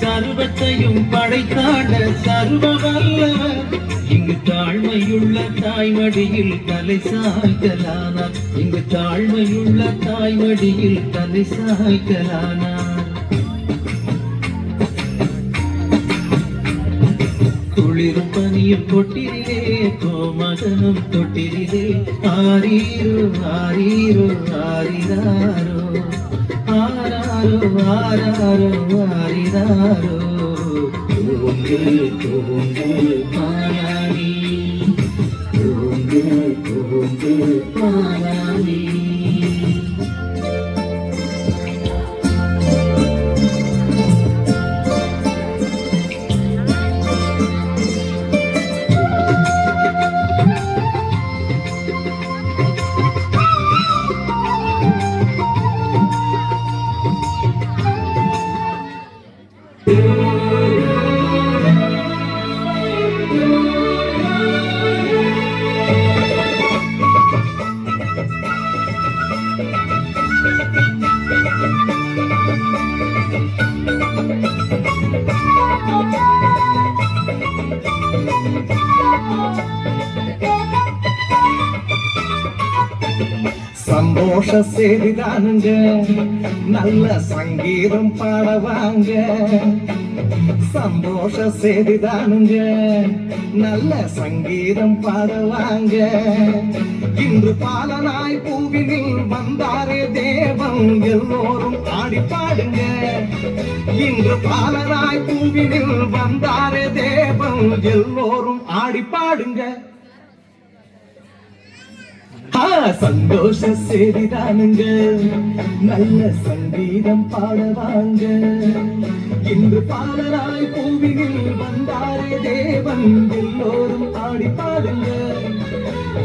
சர்வத்தையும் படைத்தாட சர்வ வல்லவர் இங்கு தாழ்மையுள்ள தாய்மடியில் தலை சாய்க்கலானார் இங்கு தாழ்மையுள்ள தாய்மடியில் தலை சாய்க்கலானார் குளிரும் பனியும் தொட்டிலே கோமகனும் தொட்டிலே. ஆரீரோ ஆரீரோ ஆரிராரோ ஆராரோ ஆராரோ ஆரிராரோ தூங்கு தூங்கு பாலாடி தூங்கு தூங்கு பாலாடி சந்தோஷ செய்திதானுங்க நல்ல சங்கீதம் பாடவாங்க. சந்தோஷ செய்திதானுங்க நல்ல சங்கீதம் பாடவாங்க. இன்று பாலனாய் பூவினில் வந்தாரே தேவன் எல்லோரும் ஆடி பாடுங்க இன்று பாலனாய் பூவினில் வந்தாரே தேவன் எல்லோரும் ஆடி பாடுங்க. ஆ, சந்தோஷ செய்திதானுங்க நல்ல சங்கீதம் பாடவாங்க. இன்று பாடலாய் பூவினில் வந்தாரே தேவன். எல்லோரும் ஆடி பாடுங்க.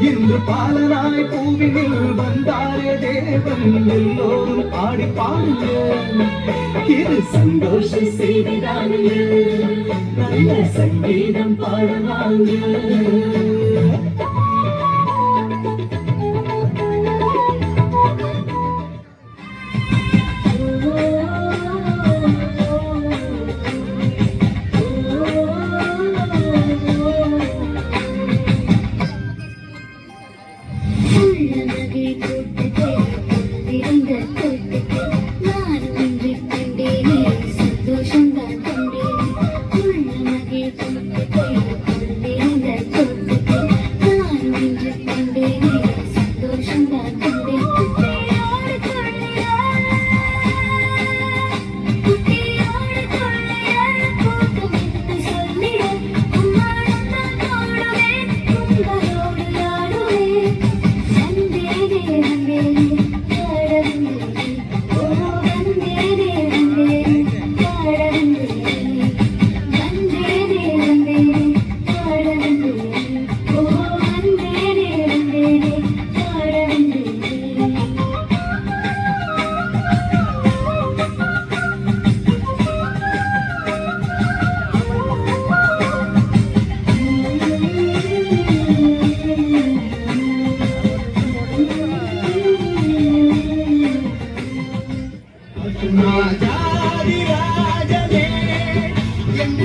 இன்று பாலனாய் பூவினில் வந்தாரே தேவன். எல்லோரும் ஆடி பாடுங்க. இது சந்தோஷ செய்திதானுங்க நல்ல சங்கீதம் பாடவாங்க நானும் ராஜாதி ராஜனே என்